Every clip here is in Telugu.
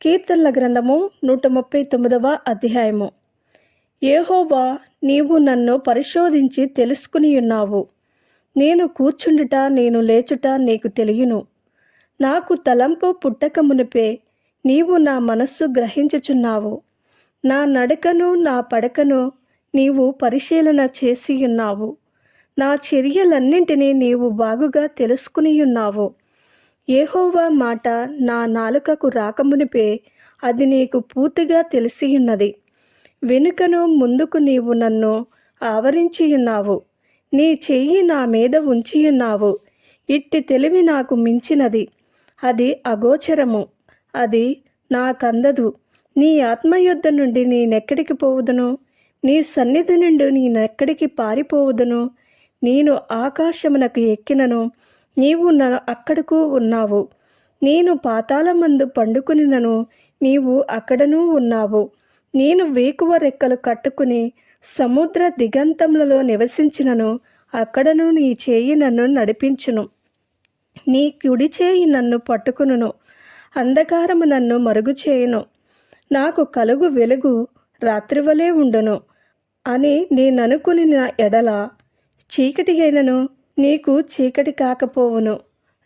కీర్తనల గ్రంథము నూట ముప్పై తొమ్మిదవ అధ్యాయము. ఏహోవా నీవు నన్ను పరిశోధించి తెలుసుకుని ఉన్నావు. నేను కూర్చుండుట నేను లేచుట నీకు తెలియను. నాకు తలంపు పుట్టక మునిపే నీవు నా మనస్సు గ్రహించుచున్నావు. నా నడకను నా పడకను నీవు పరిశీలన చేసి ఉన్నావు నా చర్యలన్నింటినీ నీవు బాగుగా తెలుసుకుని ఉన్నావు ఏహోవా మాట నా నాలుకకు రాకమునిపే అది నీకు పూర్తిగా తెలిసియున్నది. వెనుకను ముందుకు నీవు నన్ను ఆవరించి ఉన్నావు నీ చెయ్యి నా మీద ఉంచియున్నావు. ఇట్టి తెలివి నాకు మించినది. అది అగోచరము. అది నాకందదు. నీ ఆత్మయుద్ధ నుండి నేనెక్కడికి పోవుదును? నీ సన్నిధి నుండి నేనెక్కడికి పారిపోవుదును? నేను ఆకాశమునకు ఎక్కినను. నీవు న అక్కడకు ఉన్నావు. నేను పాతాళమందు పండుకునినను నీవు అక్కడనూ ఉన్నావు. నేను వేకువ రెక్కలు కట్టుకుని సముద్ర దిగంతములలో నివసించినను అక్కడను నీ చేయి నన్ను నడిపించును. నీ కుడి చేయి నన్ను పట్టుకును అంధకారము నన్ను మరుగు చేయును నాకు కలుగు వెలుగు రాత్రివలే ఉండును అని నేననుకుని ఎడల చీకటి అయినను నీకు చీకటి కాకపోవును.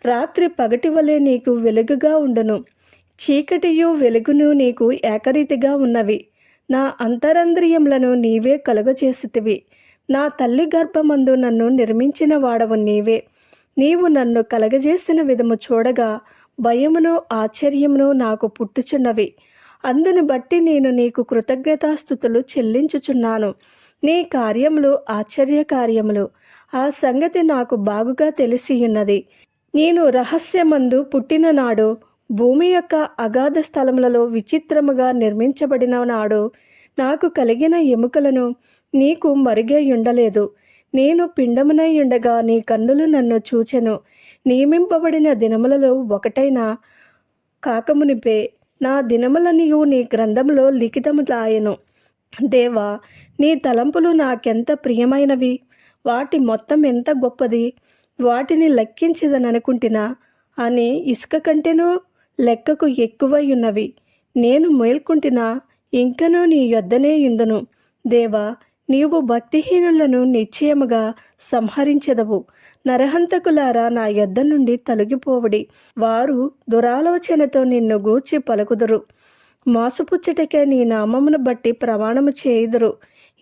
రాత్రి పగటి వలె నీకు వెలుగుగా ఉండును. చీకటియు వెలుగును నీకు ఏకరీతిగా ఉన్నవి. నా అంతరంద్రియములను నీవే కలుగచేసితివి. నా తల్లి గర్భమందు నన్ను నిర్మించిన వాడవు నీవే. నీవు నన్ను కలగజేసిన విధము చూడగా భయమును ఆశ్చర్యమును నాకు పుట్టుచున్నవి. అందును బట్టి నేను నీకు కృతజ్ఞతాస్థుతులు చెల్లించుచున్నాను. నీ కార్యములు ఆశ్చర్య కార్యములు ఆ సంగతి నాకు బాగుగా తెలిసియున్నది. నేను రహస్యమందు పుట్టిన నాడు భూమి యొక్క అగాధ స్థలములలో విచిత్రముగా నిర్మించబడిన నాడు నాకు కలిగిన ఎముకలను నీకు మరుగే ఉండలేదు నేను పిండమునై ఉండగా నీ కన్నులు నన్ను చూచెను. నియమింపబడిన దినములలో ఒకటైన కాకమునిపే నా దినములనియు నీ గ్రంథములో లిఖితములాయను దేవా నీ తలంపులు నాకెంత ప్రియమైనవి? వాటి మొత్తం ఎంత గొప్పది? వాటిని లెక్కించదననుకుంటున్నా అని ఇసుక కంటేనూ లెక్కకు ఎక్కువై ఉన్నవి. నేను మేల్కుంటున్నా ఇంకనూ నీ యొద్దనే ఇందును దేవా నీవు భక్తిహీనులను నిశ్చయముగా సంహరించెదవు. నరహంతకులారా నా యొద్ద నుండి తొలగిపోవుడి. వారు దురాలోచనతో నిన్ను గూర్చి పలుకుదురు. మోసపుచ్చటకే నీ నామమును బట్టి ప్రమాణము చేయుదురు.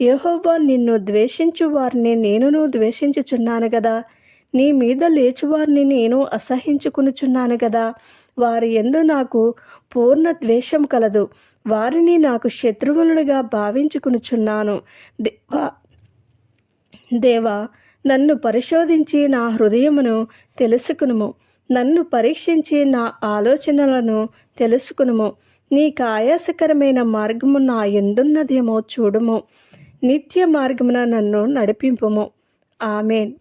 యహోవా నిన్ను ద్వేషించు వారిని నేనును ద్వేషించుచున్నాను కదా నీ మీద లేచువారిని నేను అసహించుకునుచున్నాను కదా వారి ఎందు నాకు పూర్ణ ద్వేషం కలదు. వారిని నాకు శత్రువులుగా భావించుకునుచున్నాను. దేవా దేవా నన్ను పరిశోధించి నా హృదయమును తెలుసుకునుము. నన్ను పరీక్షించి నా ఆలోచనలను తెలుసుకునుము. నీకు ఆయాసకరమైన మార్గము నా ఎందున్నదేమో చూడుము. నిత్య మార్గమున నన్ను నడిపింపుము. ఆమెన్.